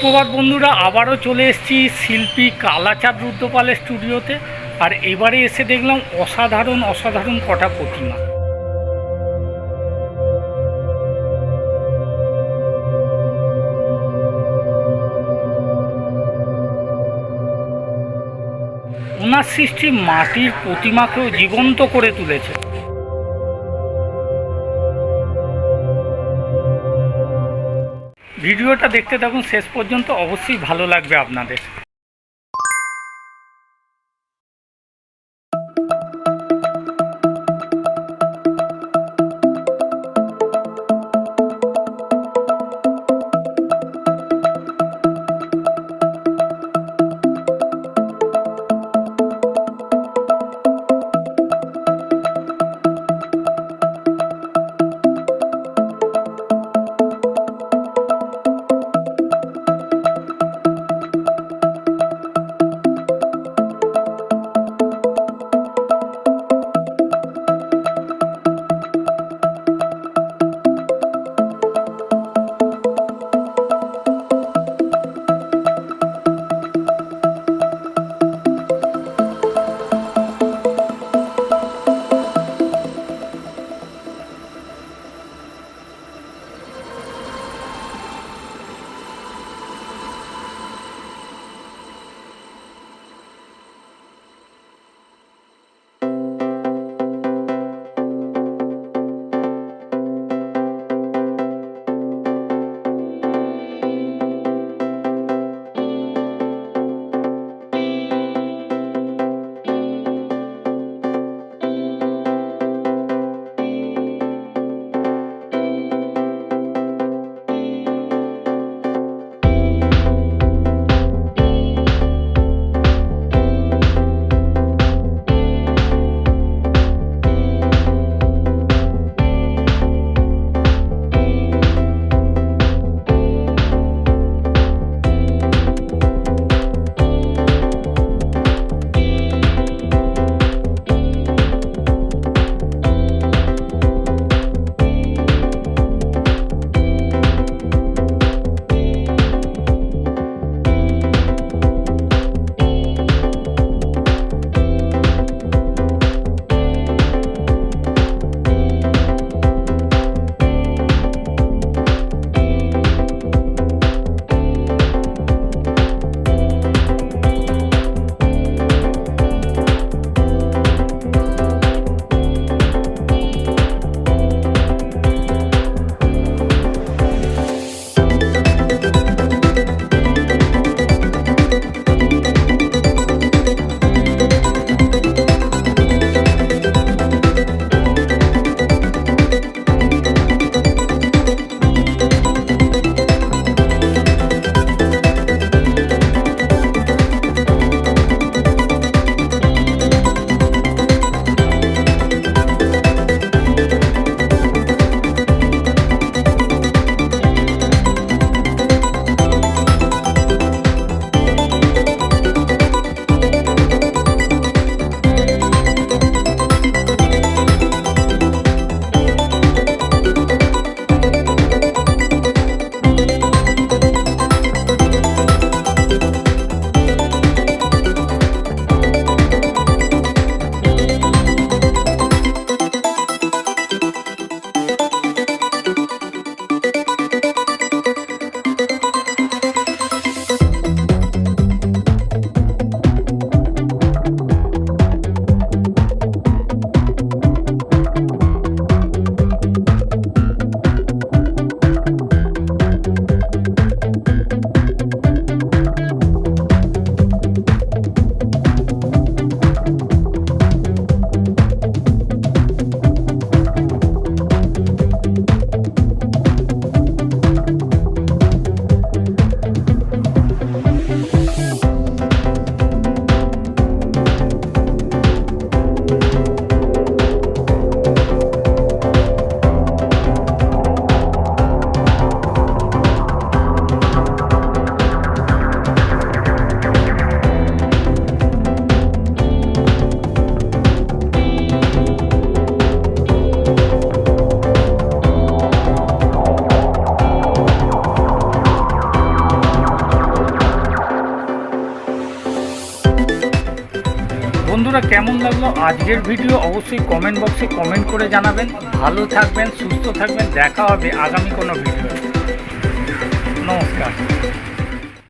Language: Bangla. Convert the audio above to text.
সুপ্রভাত বন্ধুরা, আবারও চলে এসেছি শিল্পী কালাচাঁদ রুদ্রপালের স্টুডিওতে। আর এবারে এসে দেখলাম অসাধারণ অসাধারণ কটা প্রতিমা। ওনার সৃষ্টি মাটির প্রতিমাকেও জীবন্ত করে তুলেছে। ভিডিওটা দেখতে থাকুন শেষ পর্যন্ত অবশ্যই ভালো লাগবে আপনাদের। কেমন লাগল আজকের ভিডিও অবশ্যই কমেন্ট বক্সে কমেন্ট করে জানাবেন। ভালো থাকবেন, সুস্থ থাকবেন, দেখা হবে আগামী কোনো ভিডিও নমস্কার।